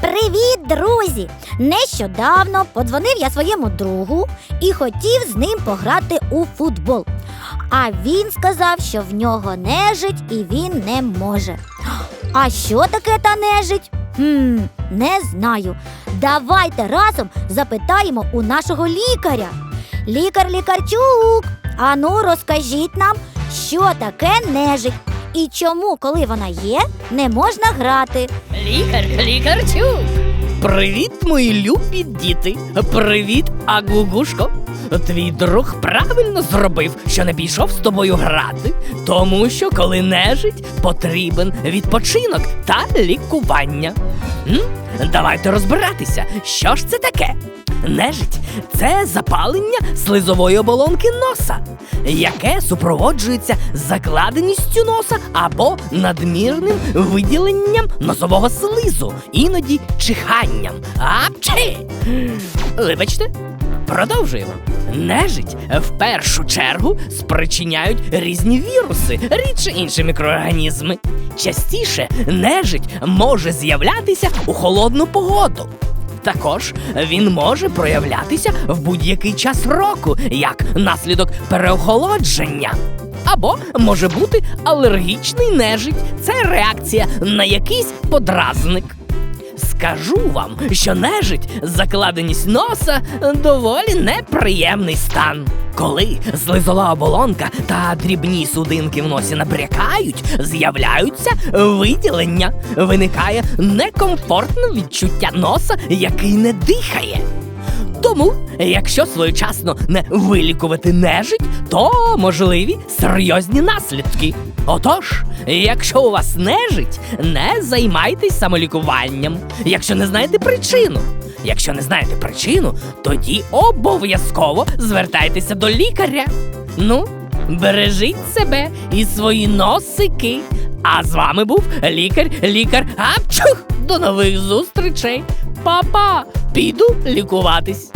Привіт, друзі! Нещодавно подзвонив я своєму другу і хотів з ним пограти у футбол. А він сказав, що в нього нежить і він не може. А що таке та нежить? Хм, не знаю. Давайте разом запитаємо у нашого лікаря. Лікар лікарчук, ану розкажіть нам, що таке нежить і чому, коли вона є, не можна грати. Лікар, лікарчук. Привіт, мої любі діти. Привіт, Агугушко. Твій друг правильно зробив, що не пішов з тобою грати, тому що коли нежить, потрібен відпочинок та лікування. М? Давайте розбиратися, що ж це таке. Нежить це запалення слизової оболонки носа, яке супроводжується закладеністю носа або надмірним виділенням носового слизу, іноді чиханням. Апчі! Вибачте, продовжуємо. Нежить в першу чергу спричиняють різні віруси, рідше інші мікроорганізми. Частіше нежить може з'являтися у холодну погоду. Також він може проявлятися в будь-який час року, як наслідок переохолодження. Або може бути алергічний нежить. Це реакція на якийсь подразник. Скажу вам, що нежить закладеність носа доволі неприємний стан. Коли слизова оболонка та дрібні судинки в носі набрякають, з'являються виділення. Виникає некомфортне відчуття носа, який не дихає. Тому, якщо своєчасно не вилікувати нежить, то можливі серйозні наслідки. Отож, якщо у вас нежить, не займайтесь самолікуванням, якщо не знаєте причину. Якщо не знаєте причину, тоді обов'язково звертайтеся до лікаря. Ну, бережіть себе і свої носики. А з вами був лікар, лікар Апчух! До нових зустрічей! Па-па! Піду лікуватись.